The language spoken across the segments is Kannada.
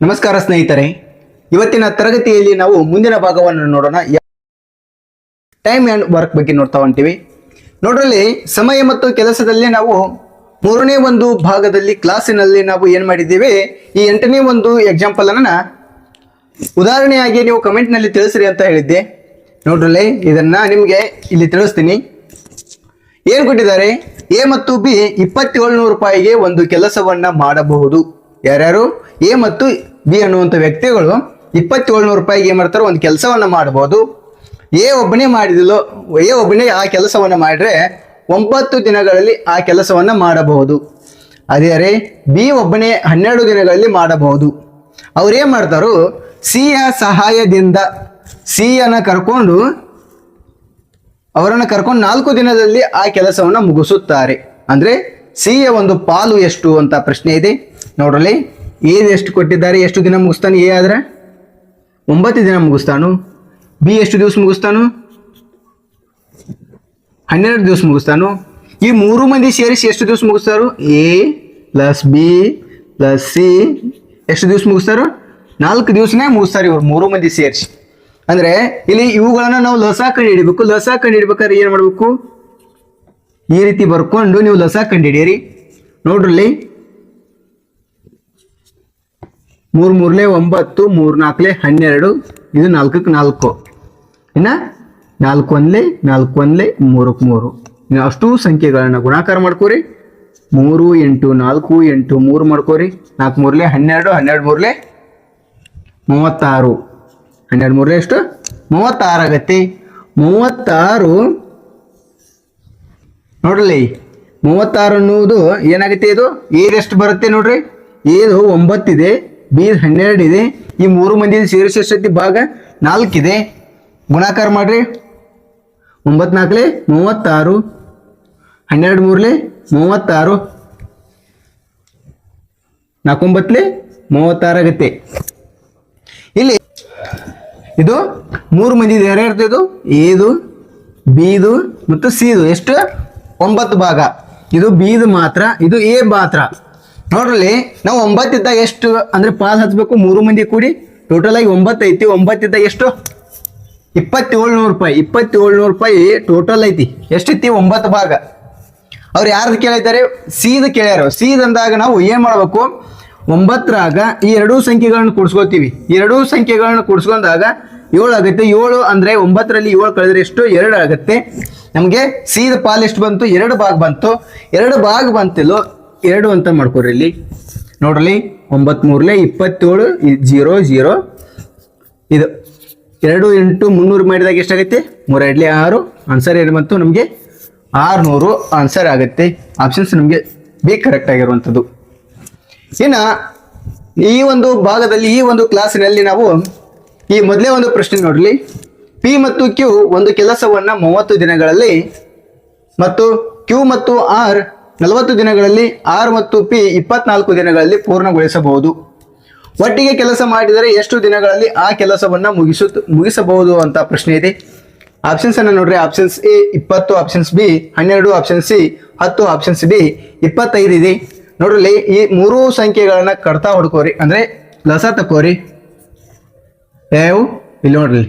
ನಮಸ್ಕಾರ ಸ್ನೇಹಿತರೆ. ಇವತ್ತಿನ ತರಗತಿಯಲ್ಲಿ ನಾವು ಮುಂದಿನ ಭಾಗವನ್ನು ನೋಡೋಣ. ಟೈಮ್ ಆ್ಯಂಡ್ ವರ್ಕ್ ಬಗ್ಗೆ ನೋಡ್ತಾ ಹೊಂಟಿವಿ. ನೋಡ್ರಲ್ಲಿ ಸಮಯ ಮತ್ತು ಕೆಲಸದಲ್ಲಿ ನಾವು ಮೂರನೇ ಒಂದು ಭಾಗದಲ್ಲಿ ಕ್ಲಾಸಿನಲ್ಲಿ ನಾವು ಏನು ಮಾಡಿದ್ದೀವಿ? ಈ ಎಂಟನೇ ಒಂದು ಎಕ್ಸಾಂಪಲನ್ನು ಉದಾಹರಣೆಯಾಗಿ ನೀವು ಕಮೆಂಟ್ನಲ್ಲಿ ತಿಳಿಸ್ರಿ ಅಂತ ಹೇಳಿದ್ದೆ. ನೋಡ್ರಲ್ಲಿ ಇದನ್ನ ನಿಮಗೆ ಇಲ್ಲಿ ತಿಳಿಸ್ತೀನಿ. ಏನು ಕೊಟ್ಟಿದ್ದಾರೆ? ಎ ಮತ್ತು ಬಿ ಇಪ್ಪತ್ತೇಳ್ನೂರು ರೂಪಾಯಿಗೆ ಒಂದು ಕೆಲಸವನ್ನು ಮಾಡಬಹುದು. ಯಾರ್ಯಾರು? ಎ ಮತ್ತು ಬಿ ಅನ್ನುವಂಥ ವ್ಯಕ್ತಿಗಳು ಇಪ್ಪತ್ತೇಳ್ನೂರು ರೂಪಾಯಿಗೆ ಏನು ಮಾಡ್ತಾರೆ? ಒಂದು ಕೆಲಸವನ್ನು ಮಾಡ್ಬೋದು. ಎ ಒಬ್ಬನೇ ಮಾಡಿದಲು, ಎ ಒಬ್ಬನೇ ಆ ಕೆಲಸವನ್ನು ಮಾಡಿದ್ರೆ ಒಂಬತ್ತು ದಿನಗಳಲ್ಲಿ ಆ ಕೆಲಸವನ್ನು ಮಾಡಬಹುದು. ಅದೇ ರೀ ಬಿ ಒಬ್ಬನೇ ಹನ್ನೆರಡು ದಿನಗಳಲ್ಲಿ ಮಾಡಬಹುದು. ಅವ್ರು ಏನು ಮಾಡ್ತಾರೋ? ಯ ಸಹಾಯದಿಂದ ಸಿ ಯನ್ನ ಕರ್ಕೊಂಡು, ಅವರನ್ನು ಕರ್ಕೊಂಡು ನಾಲ್ಕು ದಿನದಲ್ಲಿ ಆ ಕೆಲಸವನ್ನು ಮುಗಿಸುತ್ತಾರೆ. ಅಂದರೆ ಸಿ ಯ ಒಂದು ಪಾಲು ಎಷ್ಟು ಅಂತ ಪ್ರಶ್ನೆ ಇದೆ. ನೋಡ್ರಲ್ಲಿ ಏನು ಎಷ್ಟು ಕೊಟ್ಟಿದ್ದಾರೆ, ಎಷ್ಟು ದಿನ ಮುಗಿಸ್ತಾನೆ, ಎ ಆದ್ರೆ? ಒಂಬತ್ತು ದಿನ ಮುಗಿಸ್ತಾನು. ಬಿ ಎಷ್ಟು ದಿವಸ ಮುಗಿಸ್ತಾನು? ಹನ್ನೆರಡು ದಿವಸ ಮುಗಿಸ್ತಾನು. ಈ ಮೂರು ಮಂದಿ ಸೇರಿಸಿ ಎಷ್ಟು ದಿವಸ ಮುಗಿಸ್ತಾರು? A plus B plus C. ಎಷ್ಟು ದಿವಸ ಮುಗಿಸ್ತಾರು? ನಾಲ್ಕು ದಿವಸನೇ ಮುಗಿಸ್ತಾರೆ ಇವರು ಮೂರು ಮಂದಿ ಸೇರಿಸಿ. ಅಂದರೆ ಇಲ್ಲಿ ಇವುಗಳನ್ನು ನಾವು ಲಸ ಕಂಡು ಹಿಡಿಬೇಕು. ಲಸ ಕಂಡು ಏನು ಮಾಡ್ಬೇಕು? ಈ ರೀತಿ ಬರ್ಕೊಂಡು ನೀವು ಲಸ ಕಂಡು ಹಿಡಿಯಿರಿ. ನೋಡ್ರಲ್ಲಿ ಮೂರ್ ಮೂರ್ಲೆ ಒಂಬತ್ತು, ಮೂರ್ ನಾಲ್ಕಲೆ ಹನ್ನೆರಡು, ಇದು ನಾಲ್ಕಕ್ಕೆ ನಾಲ್ಕು. ಇನ್ನ ನಾಲ್ಕು ಒಂದ್ಲೆ ನಾಲ್ಕು ಒಂದ್ಲೆ ಮೂರಕ್ಕೆ ಮೂರು. ಇನ್ನು ಅಷ್ಟು ಸಂಖ್ಯೆಗಳನ್ನು ಗುಣಾಕಾರ ಮಾಡ್ಕೋರಿ. ಮೂರು, ಎಂಟು, ನಾಲ್ಕು, ಎಂಟು, ಮೂರು ಮಾಡ್ಕೋರಿ. ನಾಲ್ಕು ಮೂರ್ಲೆ ಹನ್ನೆರಡು ಹನ್ನೆರಡು ಮೂರ್ಲೆ ಮೂವತ್ತಾರು. ಹನ್ನೆರಡು ಮೂರ್ಲೆ ಎಷ್ಟು? ಮೂವತ್ತಾರು ಆಗತ್ತೆ. ಮೂವತ್ತಾರು ನೋಡ್ರಿ ಮೂವತ್ತಾರು ಅನ್ನುವುದು ಏನಾಗುತ್ತೆ ಇದು? ಏದೆಷ್ಟು ಬರುತ್ತೆ ನೋಡ್ರಿ? ಏದು ಒಂಬತ್ತಿದೆ. ಬಿ ಹನ್ನೆರಡು ಇದೆ. ಈ ಮೂರು ಮಂದಿ ಸೇರಿಸಿ ಭಾಗ ನಾಲ್ಕಿದೆ ಗುಣಾಕಾರ ಮಾಡ್ರಿ. ಒಂಬತ್ತು ನಾಲ್ಕಲೆ ಮೂವತ್ತಾರು. ಹನ್ನೆರಡು ಮೂರ್ಲೆ ಮೂವತ್ತಾರು. ನಾಲ್ಕೊಂಬತ್ಲೆ ಮೂವತ್ತಾರು ಆಗುತ್ತೆ. ಇಲ್ಲಿ ಇದು ಮೂರು ಮಂದಿ ಯಾರ್ಯಾರ್ದು ಇದು? ಎದು, ಬಿದು ಮತ್ತು ಸಿದು. ಎಷ್ಟು? ಒಂಬತ್ತು ಭಾಗ. ಇದು ಬಿದು ಮಾತ್ರ. ಇದು ಎ ಮಾತ್ರ. ನೋಡ್ರಲ್ಲಿ ನಾವು ಒಂಬತ್ತಿದ್ದಾಗ ಎಷ್ಟು ಅಂದ್ರೆ ಪಾಸ್ ಹಚ್ಬೇಕು ಮೂರು ಮಂದಿ ಕೂಡಿ ಟೋಟಲ್ ಆಗಿ ಒಂಬತ್ತು ಐತಿ. ಒಂಬತ್ತಿದ್ದಾಗ ಎಷ್ಟು? ಇಪ್ಪತ್ತೇಳ್ನೂರು ರೂಪಾಯಿ. ಇಪ್ಪತ್ತೇಳ್ನೂರು ರೂಪಾಯಿ ಟೋಟಲ್ ಐತಿ. ಎಷ್ಟೈತಿ ಒಂಬತ್ತು ಭಾಗ. ಅವ್ರು ಯಾರ್ದು ಕೇಳಿದ್ದಾರೆ? ಸೀದ ಕೇಳ್ಯಾರ. ಸೀದ್ ಅಂದಾಗ ನಾವು ಏನ್ ಮಾಡ್ಬೇಕು? ಒಂಬತ್ತರಾಗ ಈ ಎರಡೂ ಸಂಖ್ಯೆಗಳನ್ನ ಕೂಡಿಸ್ಕೊತೀವಿ ಎರಡೂ ಸಂಖ್ಯೆಗಳನ್ನ ಕೂಡಿಸ್ಕೊಂಡಾಗ ಏಳು ಆಗುತ್ತೆ. ಏಳು ಅಂದ್ರೆ ಒಂಬತ್ತರಲ್ಲಿ ಏಳು ಕಳೆದ್ರೆ ಎಷ್ಟು? ಎರಡು ಆಗುತ್ತೆ. ನಮಗೆ ಸೀದ ಪಾಲ್ ಎಷ್ಟು ಬಂತು? ಎರಡು ಭಾಗ ಬಂತು. ಎರಡು ಭಾಗ ಬಂತಿಲ್ಲೋ ಎರಡು ಅಂತ ಮಾಡ್ಕೊರಿ ಇಲ್ಲಿ. ನೋಡ್ರಿ ಒಂಬತ್ ಮೂರ್ಲೆ ಇಪ್ಪತ್ತೇಳು ಜೀರೋ ಜೀರೋ. ಇದು ಎರಡು ಎಂಟು ಮುನ್ನೂರು ಮಾಡಿದಾಗ ಎಷ್ಟಾಗುತ್ತೆ ಮೂರ ಎರಡಲೆ ಆರು. ಆನ್ಸರ್ ಏನು ಬಂತು? ನಮಗೆ ಆರುನೂರು ಆನ್ಸರ್ ಆಗುತ್ತೆ. ಆಪ್ಷನ್ಸ್ ನಮಗೆ ಬಿ ಕರೆಕ್ಟ್ ಆಗಿರುವಂಥದ್ದು. ಇನ್ನು ಈ ಒಂದು ಭಾಗದಲ್ಲಿ ಈ ಒಂದು ಕ್ಲಾಸಿನಲ್ಲಿ ನಾವು ಈ ಮೊದಲೇ ಒಂದು ಪ್ರಶ್ನೆ ನೋಡಲಿ ಪಿ ಮತ್ತು ಕ್ಯೂ ಒಂದು ಕೆಲಸವನ್ನು ಮೂವತ್ತು ದಿನಗಳಲ್ಲಿ ಮತ್ತು ಕ್ಯೂ ಮತ್ತು ಆರ್ ನಲವತ್ತು ದಿನಗಳಲ್ಲಿ ಆರ್ ಮತ್ತು ಪಿ ಇಪ್ಪತ್ನಾಲ್ಕು ದಿನಗಳಲ್ಲಿ ಪೂರ್ಣಗೊಳಿಸಬಹುದು. ಒಟ್ಟಿಗೆ ಕೆಲಸ ಮಾಡಿದರೆ ಎಷ್ಟು ದಿನಗಳಲ್ಲಿ ಆ ಕೆಲಸವನ್ನು ಮುಗಿಸು, ಮುಗಿಸಬಹುದು ಅಂತ ಪ್ರಶ್ನೆ ಇದೆ. ಆಪ್ಷನ್ಸ್ ಅನ್ನು ನೋಡ್ರಿ. ಆಪ್ಷನ್ಸ್ ಎ ಇಪ್ಪತ್ತು ಆಪ್ಷನ್ಸ್ ಬಿ ಹನ್ನೆರಡು ಆಪ್ಷನ್ ಸಿ ಹತ್ತು ಆಪ್ಷನ್ಸ್ ಡಿ ಇಪ್ಪತ್ತೈದು ಇದೆ. ನೋಡ್ರಿ ಈ ಮೂರು ಸಂಖ್ಯೆಗಳನ್ನು ಕಡ್ತಾ ಹುಡ್ಕೋರಿ. ಅಂದ್ರೆ ಲಸ ತಕೋರಿ ಯಾವ ಇಲ್ಲಿ ನೋಡ್ರಿ.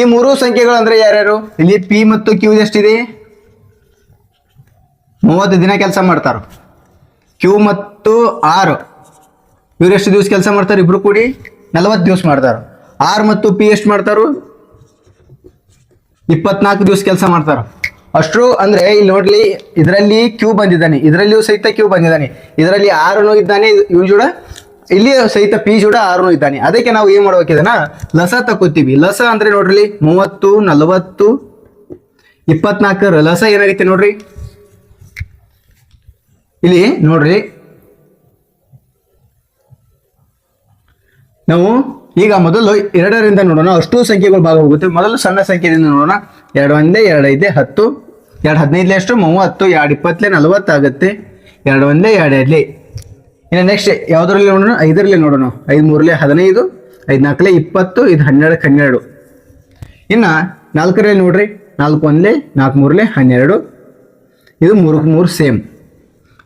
ಈ ಮೂರು ಸಂಖ್ಯೆಗಳು ಅಂದ್ರೆ ಯಾರ್ಯಾರು? ಇಲ್ಲಿ ಪಿ ಮತ್ತು ಕ್ಯೂ ಎಷ್ಟಿದೆ? ಮೂವತ್ತು ದಿನ ಕೆಲಸ ಮಾಡ್ತಾರೆ. ಕ್ಯೂ ಮತ್ತು ಆರ್. ಇವ್ರು ಎಷ್ಟು ದಿವಸ ಕೆಲಸ ಮಾಡ್ತಾರೆ? ಇಬ್ರು ಕೂಡಿ ನಲವತ್ತು ದಿವಸ ಮಾಡ್ತಾರೆ. ಆರ್ ಮತ್ತು ಪಿ ಎಷ್ಟು ಮಾಡ್ತಾರು? ಇಪ್ಪತ್ನಾಲ್ಕು ದಿವಸ ಕೆಲಸ ಮಾಡ್ತಾರೆ. ಅಷ್ಟು ಅಂದ್ರೆ ಇಲ್ಲಿ ನೋಡ್ಲಿ, ಇದರಲ್ಲಿ ಕ್ಯೂ ಬಂದಿದ್ದಾನೆ. ಇದರಲ್ಲಿಯೂ ಸಹಿತ ಕ್ಯೂ ಬಂದಿದ್ದಾನೆ. ಇದರಲ್ಲಿ ಆರನು ಇದ್ದಾನೆ, ಇವ್ ಜೋಡ ಇಲ್ಲಿ ಸಹಿತ ಪಿ ಜೋಡ ಆರನು ಇದ್ದಾನೆ. ಅದಕ್ಕೆ ನಾವು ಏನ್ ಮಾಡ್ಬೇಕಿದನ ಲಸ ತಕೋತೀವಿ ಲಸ ಅಂದ್ರೆ ನೋಡ್ರಿ, ಮೂವತ್ತು, ನಲವತ್ತು ಇಪ್ಪತ್ನಾಲ್ಕರ ಲಸ ಏನಾಗೈತೆ ನೋಡ್ರಿ? ಇಲ್ಲಿ ನೋಡ್ರಿ. ನಾವು ಈಗ ಮೊದಲು ಎರಡರಿಂದ ನೋಡೋಣ. ಅಷ್ಟು ಸಂಖ್ಯೆಗಳು ಭಾಗ ಹೋಗುತ್ತೆ ಮೊದಲು ಸಣ್ಣ ಸಂಖ್ಯೆಯಿಂದ ನೋಡೋಣ. ಎರಡು ಒಂದೇ, ಎರಡು ಐದೆ, ಹತ್ತು. ಎರಡು ಹದಿನೈದಲೇ ಎಷ್ಟು ಮೂವತ್ತು. ಎರಡು ಇಪ್ಪತ್ತಲೇ ನಲವತ್ತಾಗುತ್ತೆ ಎರಡು ಒಂದೇ, ಎರಡು ಎರಡಲೇ ಇನ್ನು ನೆಕ್ಸ್ಟ್ ಯಾವುದರಲ್ಲಿ ನೋಡೋಣ? ಐದರಲ್ಲಿ ನೋಡೋಣ. ಐದು ಮೂರಲೇ, ಹದಿನೈದು. ಐದು ನಾಲ್ಕಲೇ, ಇಪ್ಪತ್ತು. ಇದು ಹನ್ನೆರಡಕ್ಕೆ ಹನ್ನೆರಡು. ಇನ್ನು ನಾಲ್ಕರಲ್ಲಿ ನೋಡ್ರಿ. ನಾಲ್ಕು ಒಂದಲೇ, ನಾಲ್ಕು ಮೂರಲೇ, ಹನ್ನೆರಡು. ಇದು ಮೂರಕ್ಕೆ ಮೂರು ಸೇಮ್.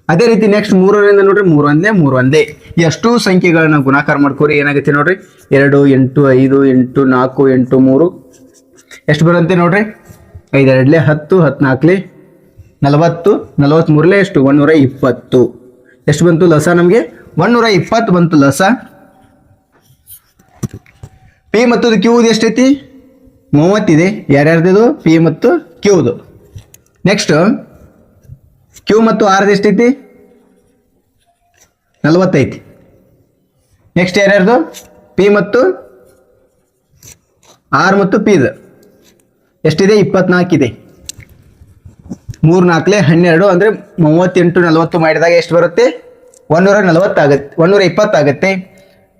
ಅದೇ ರೀತಿ ನೆಕ್ಸ್ಟ್ ಮೂರರಿಂದ ನೋಡ್ರಿ ಮೂರು ಒಂದೇ ಮೂರು ಒಂದೇ ಎಷ್ಟು ಸಂಖ್ಯೆಗಳನ್ನ ಗುಣಾಕಾರ ಮಾಡ್ಕೋರಿ, ಏನಾಗುತ್ತೆ ನೋಡ್ರಿ? ಎರಡು, ಎಂಟು, ಐದು, ಎಂಟು, ನಾಲ್ಕು, ಎಂಟು, ಮೂರು. ಎಷ್ಟು ಬರುತ್ತೆ ನೋಡ್ರಿ? ಐದೆರಡ್ಲೆ ಹತ್ತು ಹತ್ನಾಲ್ಕಲೆ ನಲವತ್ತು ನಲವತ್ತ್ಮೂರಲೆ ಎಷ್ಟು? ಒಂದೂರ ಇಪ್ಪತ್ತು. ಎಷ್ಟು ಬಂತು ಲಸ ನಮಗೆ? ಒಂದೂರ ಇಪ್ಪತ್ತು ಬಂತು ಲಸ. ಪಿ ಮತ್ತು ಕ್ಯೂ ಎಷ್ಟೈತಿ? ಮೂವತ್ತಿದೆ. ಯಾರ್ಯಾರ್ದು ಪಿ ಮತ್ತು ಕ್ಯೂದು. ನೆಕ್ಸ್ಟ್ ಕ್ಯೂ ಮತ್ತು ಆರ್ ಎಷ್ಟೈತಿ ನಲವತ್ತೈತಿ ನೆಕ್ಸ್ಟ್ ಯಾರ್ಯಾರ್ದು? ಪಿ ಮತ್ತು ಆರ್ ಮತ್ತು ಪಿದು ಎಷ್ಟಿದೆ? ಇಪ್ಪತ್ನಾಲ್ಕಿದೆ ಮೂರು ನಾಲ್ಕಲೆ ಹನ್ನೆರಡು ಅಂದರೆ ಮೂವತ್ತೆಂಟು, ನಲವತ್ತು ಮಾಡಿದಾಗ ಎಷ್ಟು ಬರುತ್ತೆ? ಒಂದೂರ ನಲವತ್ತಾಗತ್ತೆ ಒಂದೂರ ಇಪ್ಪತ್ತಾಗತ್ತೆ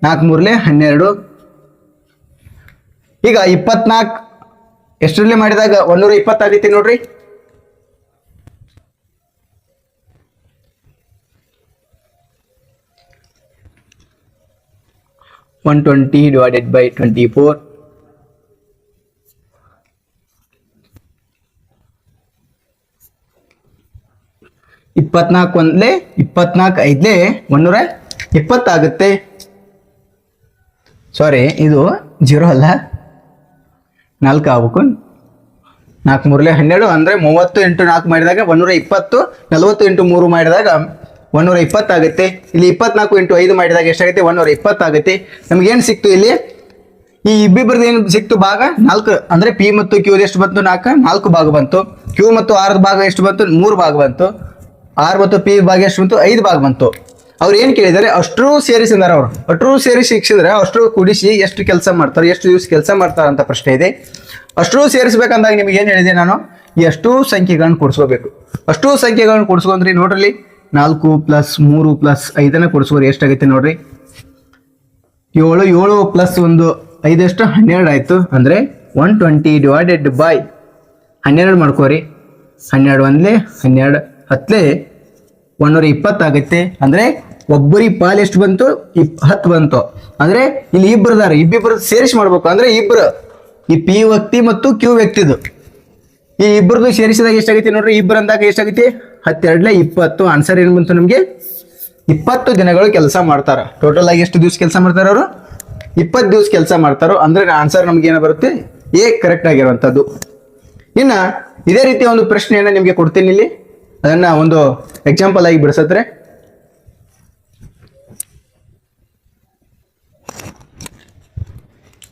ನಾಲ್ಕು ಮೂರಲೆ ಹನ್ನೆರಡು. ಈಗ ಇಪ್ಪತ್ನಾಲ್ಕು ಎಷ್ಟರಲ್ಲಿ ಮಾಡಿದಾಗ ಒಂದೂರ ಇಪ್ಪತ್ತಾಗೈತಿ ನೋಡ್ರಿ. One twenty divided by twenty four ಇಪ್ಪತ್ನಾಲ್ಕು ಒಂದ್ಲೆ, ಇಪ್ಪತ್ನಾಲ್ಕು ಐದ್ಲೆ ಒಂದೂರ ಇಪ್ಪತ್ತಾಗುತ್ತೆ ಸಾರಿ ಇದು ಜೀರೋ ಅಲ್ಲ. ನಾಲ್ಕು ಆಗ್ಬೇಕು. ನಾಲ್ಕು ಮೂರಲೆ ಹನ್ನೆರಡು ಅಂದರೆ ಮೂವತ್ತು ಇಂಟು ನಾಲ್ಕು ಮಾಡಿದಾಗ ಒಂದೂರ ಇಪ್ಪತ್ತು, ನಲವತ್ತು ಇಂಟು ಮೂರು ಮಾಡಿದಾಗ ಒಂದೂರ ಇಪ್ಪತ್ತಾಗುತ್ತೆ ಇಲ್ಲಿ ಇಪ್ಪತ್ನಾಲ್ಕು ಇಂಟು ಐದು ಮಾಡಿದಾಗ ಎಷ್ಟಾಗುತ್ತೆ? ಒಂದೂರ ಇಪ್ಪತ್ತಾಗುತ್ತೆ ನಮಗೇನು ಸಿಕ್ತು ಇಲ್ಲಿ? ಈ ಇಬ್ಬಿಬ್ಬರದ್ದು ಏನು ಸಿಕ್ತು? ಭಾಗ ನಾಲ್ಕು. ಅಂದರೆ ಪಿ ಮತ್ತು ಕ್ಯೂ ಎಷ್ಟು ಬಂತು? ನಾಲ್ಕು. ನಾಲ್ಕು ಭಾಗ ಬಂತು. ಕ್ಯೂ ಮತ್ತು ಆರದ ಭಾಗ ಎಷ್ಟು ಬಂತು? ಮೂರು ಭಾಗ ಬಂತು. ಆರು ಮತ್ತು ಪಿ ಭಾಗ ಎಷ್ಟು ಬಂತು? ಐದು ಭಾಗ ಬಂತು. ಅವ್ರು ಏನು ಕೇಳಿದ್ದಾರೆ? ಅಷ್ಟರೂ ಸೇರಿಸಿದ್ದಾರೆ ಅವರು. ಅಷ್ಟರೂ ಸೇರಿಸಿ ಶಿಕ್ಷಿದ್ರೆ ಅಷ್ಟು ಕೂಡಿಸಿ ಎಷ್ಟು ಕೆಲಸ ಮಾಡ್ತಾರೆ, ಎಷ್ಟು ದಿವಸ ಕೆಲಸ ಮಾಡ್ತಾರೆ ಅಂತ ಪ್ರಶ್ನೆ ಇದೆ. ಅಷ್ಟು ಸೇರಿಸ್ಬೇಕಂದಾಗ ನಿಮ್ಗೆ ಏನು ಹೇಳಿದೆ ನಾನು? ಎಷ್ಟು ಸಂಖ್ಯೆಗಳನ್ನು ಕೊಡಿಸ್ಕೋಬೇಕು. ಅಷ್ಟೂ ಸಂಖ್ಯೆಗಳನ್ನು ಕೂಡಿಸ್ಕೊಂಡ್ರಿ ನೋಡ್ರಿ ನಾಲ್ಕು ಪ್ಲಸ್ ಮೂರು ಪ್ಲಸ್ ಐದನ್ನ ಕೂಡಿಸ್ಕೋರಿ ಎಷ್ಟಾಗೈತೆ ನೋಡ್ರಿ? ಏಳು ಏಳು ಪ್ಲಸ್ ಒಂದು ಐದಷ್ಟು ಹನ್ನೆರಡು ಆಯಿತು. ಅಂದರೆ ಒನ್ ಟ್ವೆಂಟಿ ಡಿವೈಡೆಡ್ ಬೈ ಹನ್ನೆರಡು ಮಾಡ್ಕೋರಿ. ಹನ್ನೆರಡು ಒಂದ್ಲೆ, ಹನ್ನೆರಡು ಹತ್ತಲೆ ಒಂದೂರ ಇಪ್ಪತ್ತಾಗುತ್ತೆ ಅಂದರೆ ಒಬ್ಬರಿ ಪಾಲ್ ಎಷ್ಟು ಬಂತು? ಇಪ್, ಹತ್ತು ಬಂತು. ಅಂದರೆ ಇಲ್ಲಿ ಇಬ್ಬರು ಅದಾರ. ಇಬ್ಬಿಬ್ಬರು ಸೇರಿಸಿ ಮಾಡ್ಬೇಕು. ಅಂದರೆ ಇಬ್ಬರು ಈ ಪಿ ವ್ಯಕ್ತಿ ಮತ್ತು ಕ್ಯೂ ವ್ಯಕ್ತಿದು. ಈ ಇಬ್ಬರದು ಸೇರಿಸಿದಾಗ ಎಷ್ಟಾಗೈತಿ ನೋಡ್ರಿ? ಇಬ್ಬರು ಅಂದಾಗ ಎಷ್ಟಾಗೈತಿ ಹತ್ತೆರಡ್ಲೆ ಇಪ್ಪತ್ತು ಆನ್ಸರ್ ಏನು ಬಂತು ನಮಗೆ? ಇಪ್ಪತ್ತು ದಿನಗಳು ಕೆಲಸ ಮಾಡ್ತಾರ. ಟೋಟಲ್ ಆಗಿ ಎಷ್ಟು ದಿವಸ ಕೆಲಸ ಮಾಡ್ತಾರ ಅವರು? ಇಪ್ಪತ್ತು ದಿವಸ ಕೆಲಸ ಮಾಡ್ತಾರೋ. ಅಂದ್ರೆ ಆನ್ಸರ್ ನಮ್ಗೆ ಏನೋ ಬರುತ್ತೆ? ಎ ಕರೆಕ್ಟ್ ಆಗಿರುವಂಥದ್ದು ಇನ್ನ ಇದೇ ರೀತಿಯ ಒಂದು ಪ್ರಶ್ನೆಯನ್ನ ನಿಮಗೆ ಕೊಡ್ತೀನಿ ಇಲ್ಲಿ. ಅದನ್ನ ಒಂದು ಎಕ್ಸಾಂಪಲ್ ಆಗಿ ಬಿಡಿಸತ್ರೆ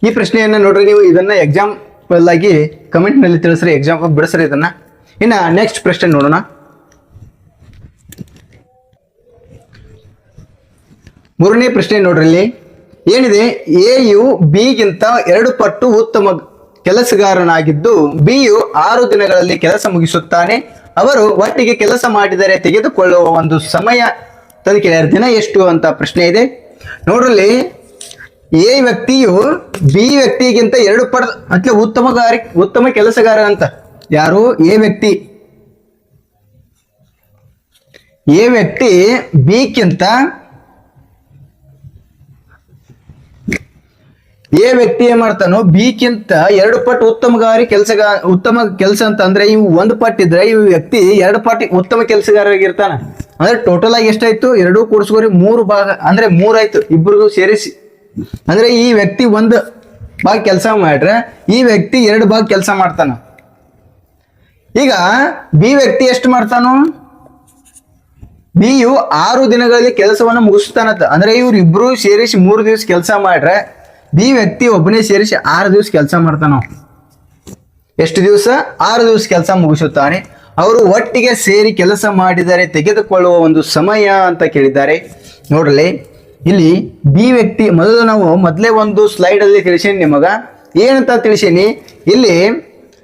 ಈ ಪ್ರಶ್ನೆಯನ್ನ ನೋಡ್ರಿ ನೀವು. ಇದನ್ನ ಎಕ್ಸಾಂಪಲ್ ಆಗಿ ಕಮೆಂಟ್ನಲ್ಲಿ ತಿಳಿಸ್ರಿ. ಎಕ್ಸಾಂಪಲ್ ಬಿಡಿಸ್ರಿ ಇದನ್ನ. ಇನ್ನ ನೆಕ್ಸ್ಟ್ ಪ್ರಶ್ನೆ ನೋಡೋಣ. ಮೂರನೇ ಪ್ರಶ್ನೆ ನೋಡ್ರಲ್ಲಿ. ಏನಿದೆ? ಎ ಯು ಬಿಗಿಂತ ಎರಡು ಪಟ್ಟು ಉತ್ತಮ ಕೆಲಸಗಾರನಾಗಿದ್ದು ಬಿ ಯು ಆರು ದಿನಗಳಲ್ಲಿ ಕೆಲಸ ಮುಗಿಸುತ್ತಾನೆ. ಅವರು ಒಟ್ಟಿಗೆ ಕೆಲಸ ಮಾಡಿದರೆ ತೆಗೆದುಕೊಳ್ಳುವ ಒಂದು ಸಮಯ ತನಿಖೆ ದಿನ ಎಷ್ಟು ಅಂತ ಪ್ರಶ್ನೆ ಇದೆ. ನೋಡ್ರಲ್ಲಿ, ಎ ವ್ಯಕ್ತಿಯು ಬಿ ವ್ಯಕ್ತಿಗಿಂತ ಎರಡು ಪಡ ಅಂದ್ರೆ ಉತ್ತಮಗಾರಿ, ಉತ್ತಮ ಕೆಲಸಗಾರ ಅಂತ. ಯಾರು? ಎ ವ್ಯಕ್ತಿ. ಎ ವ್ಯಕ್ತಿ ಬಿಕ್ಕಿಂತ ಎ ವ್ಯಕ್ತಿ ಏನ್ ಮಾಡ್ತಾನೋ ಬಿಕ್ಕಿಂತ ಎರಡು ಪಟ್ಟು ಉತ್ತಮಗಾರಿ ಕೆಲಸಗ, ಉತ್ತಮ ಕೆಲಸ ಅಂತ ಅಂದ್ರೆ ಇವು ಒಂದ್ ಪಟ್ ಇದ್ರೆ ಇವ್ ವ್ಯಕ್ತಿ ಎರಡು ಪಟ್ಟಿ ಉತ್ತಮ ಕೆಲಸಗಾರರಾಗಿರ್ತಾನ ಅಂದ್ರೆ ಟೋಟಲ್ ಆಗಿ ಎಷ್ಟಾಯ್ತು? ಎರಡೂ ಕೂಡಿಸ್ಕೋರಿ, ಮೂರು ಭಾಗ, ಅಂದ್ರೆ ಮೂರಾಯ್ತು ಇಬ್ಬರಿಗೂ ಸೇರಿಸಿ. ಅಂದ್ರೆ ಈ ವ್ಯಕ್ತಿ ಒಂದು ಭಾಗ ಕೆಲಸ ಮಾಡ್ರೆ, ಈ ವ್ಯಕ್ತಿ ಎರಡು ಭಾಗ ಕೆಲಸ ಮಾಡ್ತಾನ. ಈಗ ಬಿ ವ್ಯಕ್ತಿ ಎಷ್ಟು ಮಾಡ್ತಾನೋ? ಬಿ ಯು ಆರು ದಿನಗಳಲ್ಲಿ ಕೆಲಸವನ್ನು ಮುಗಿಸ್ತಾನಂತ. ಅಂದ್ರೆ ಇವ್ರಿಬ್ರು ಸೇರಿಸಿ ಮೂರು ದಿವಸ ಕೆಲಸ ಮಾಡ್ರೆ ಬಿ ವ್ಯಕ್ತಿ ಒಬ್ಬನೇ ಸೇರಿಸಿ ಆರು ದಿವಸ ಕೆಲಸ ಮಾಡ್ತಾನ ಎಷ್ಟು ದಿವಸ? ಆರು ದಿವಸ ಕೆಲಸ ಮುಗಿಸುತ್ತಾನೆ. ಅವರು ಒಟ್ಟಿಗೆ ಸೇರಿ ಕೆಲಸ ಮಾಡಿದರೆ ತೆಗೆದುಕೊಳ್ಳುವ ಒಂದು ಸಮಯ ಅಂತ ಕೇಳಿದ್ದಾರೆ. ನೋಡಲಿ ಇಲ್ಲಿ ಬಿ ವ್ಯಕ್ತಿ, ಮೊದಲು ನಾವು ಮೊದಲೇ ಒಂದು ಸ್ಲೈಡ್ ಅಲ್ಲಿ ತಿಳಿಸೀನಿ ನಿಮಗ. ಏನಂತ ತಿಳಿಸೀನಿ? ಇಲ್ಲಿ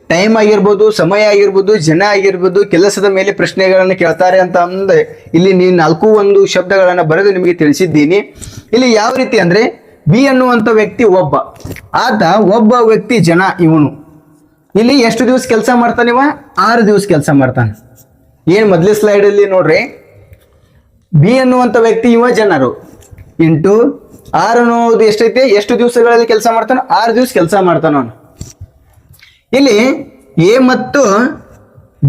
ಟೈಮ್ ಆಗಿರ್ಬೋದು, ಸಮಯ ಆಗಿರ್ಬೋದು, ಜನ ಆಗಿರ್ಬೋದು, ಕೆಲಸದ ಮೇಲೆ ಪ್ರಶ್ನೆಗಳನ್ನು ಕೇಳ್ತಾರೆ ಅಂತ ಅಂದ್ರೆ ಇಲ್ಲಿ ನೀವು ನಾಲ್ಕು ಒಂದು ಶಬ್ದಗಳನ್ನು ಬರೆದು ನಿಮಗೆ ತಿಳಿಸಿದ್ದೀನಿ. ಇಲ್ಲಿ ಯಾವ ರೀತಿ ಅಂದ್ರೆ ಬಿ ಅನ್ನುವಂಥ ವ್ಯಕ್ತಿ ಒಬ್ಬ. ಆತ ಒಬ್ಬ ವ್ಯಕ್ತಿ ಜನ ಇವನು. ಇಲ್ಲಿ ಎಷ್ಟು ದಿವಸ ಕೆಲಸ ಮಾಡ್ತಾನೆ ಇವ? ಆರು ದಿವಸ ಕೆಲಸ ಮಾಡ್ತಾನೆ. ಏನ್ ಮೊದಲೇ ಸ್ಲೈಡ್ ಅಲ್ಲಿ ನೋಡ್ರಿ? ಬಿ ಅನ್ನುವಂಥ ವ್ಯಕ್ತಿ ಇವ ಜನರು. ಇಂಟು ಆರು ಅನ್ನೋದು ಎಷ್ಟೈತೆ? ಎಷ್ಟು ದಿವಸಗಳಲ್ಲಿ ಕೆಲಸ ಮಾಡ್ತಾನೆ ಆರು ದಿವಸ ಕೆಲಸ ಮಾಡ್ತಾನ ಅವನು. ಇಲ್ಲಿ ಎ ಮತ್ತು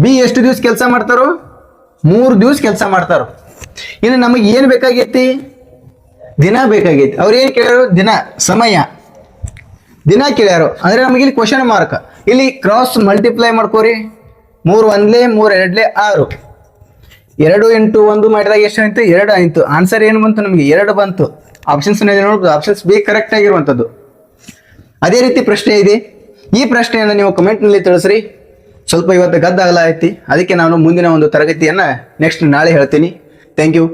ಬಿ ಎಷ್ಟು ದಿವಸ ಕೆಲಸ ಮಾಡ್ತಾರೋ? ಮೂರು ದಿವಸ ಕೆಲಸ ಮಾಡ್ತಾರೋ. ಇನ್ನು ನಮಗೆ ಏನು ಬೇಕಾಗೈತಿ? ದಿನ ಬೇಕಾಗೈತಿ. ಅವ್ರು ಏನು ಕೇಳ್ಯಾರು? ದಿನ, ಸಮಯ. ದಿನ ಕೇಳ್ಯಾರು. ಅಂದರೆ ನಮಗೆ ಇಲ್ಲಿ ಕ್ವಶನ್ ಮಾರ್ಕ್ ಇಲ್ಲಿ ಕ್ರಾಸ್ ಮಲ್ಟಿಪ್ಲೈ ಮಾಡ್ಕೋರಿ. ಮೂರು ಒಂದ್ಲೇ, ಮೂರು ಎರಡ್ಲೆ, ಆರು. ಎರಡು ಎಂಟು ಒಂದು ಮಾಡಿದಾಗ ಎಷ್ಟು ಆಯಿತು? ಎರಡು ಆಯಿತು. ಆನ್ಸರ್ ಏನು ಬಂತು ನಮಗೆ? ಎರಡು ಬಂತು. ಆಪ್ಷನ್ಸ್ ನೋಡ್ಬೋದು ಆಪ್ಷನ್ಸ್ ಬಿ ಕರೆಕ್ಟ್ ಆಗಿರುವಂಥದ್ದು ಅದೇ ರೀತಿ ಪ್ರಶ್ನೆ ಇದೆ. ಈ ಪ್ರಶ್ನೆಯನ್ನು ನೀವು ಕಮೆಂಟ್ನಲ್ಲಿ ತಿಳಿಸ್ರಿ. ಸ್ವಲ್ಪ ಇವತ್ತು ಗದ್ದಾಗಲ ಐತಿ ಅದಕ್ಕೆ ನಾನು ಮುಂದಿನ ಒಂದು ತರಗತಿಯನ್ನು ನೆಕ್ಸ್ಟ್ ನಾಳೆ ಹೇಳ್ತೀನಿ. Thank you